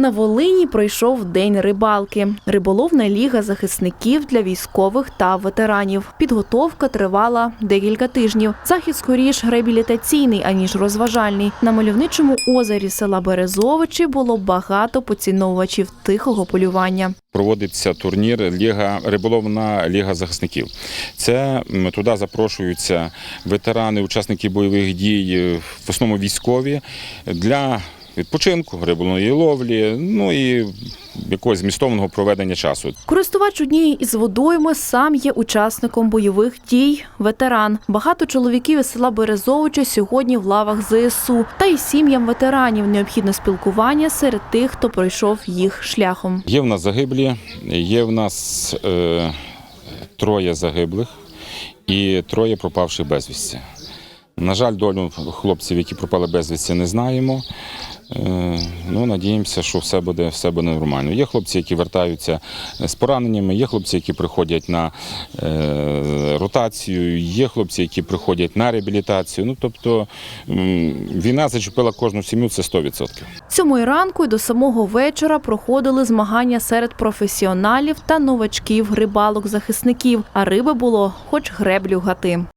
На Волині пройшов день рибалки. Риболовна ліга захисників для військових та ветеранів. Підготовка тривала декілька тижнів. Захід скоріш реабілітаційний аніж розважальний. На мальовничому озері села Березовичі було багато поціновувачів тихого полювання. Проводиться турнір Ліга риболовна ліга захисників. Це туди запрошуються ветерани, учасники бойових дій, в основному військові для відпочинку, риболовної ловлі, ну і якогось змістовного проведення часу. Користувач однієї із водойми сам є учасником бойових дій, ветеран. Багато чоловіків із села Березовича сьогодні в лавах ЗСУ. Та й сім'ям ветеранів необхідне спілкування серед тих, хто пройшов їх шляхом. Є в нас загиблі, є в нас е, троє загиблих і троє пропавших безвісті. На жаль, долю хлопців, які пропали безвісті, не знаємо. Е, Ну, надіємося, що все буде, все буде нормально. Є хлопці, які вертаються з пораненнями, є хлопці, які приходять на е, ротацію, є хлопці, які приходять на реабілітацію. Ну, тобто війна зачепила кожну сім'ю, це 100%. Сьомої ранку і до самого вечора проходили змагання серед професіоналів та новачків рибалок захисників. А риби було, хоч греблю гати.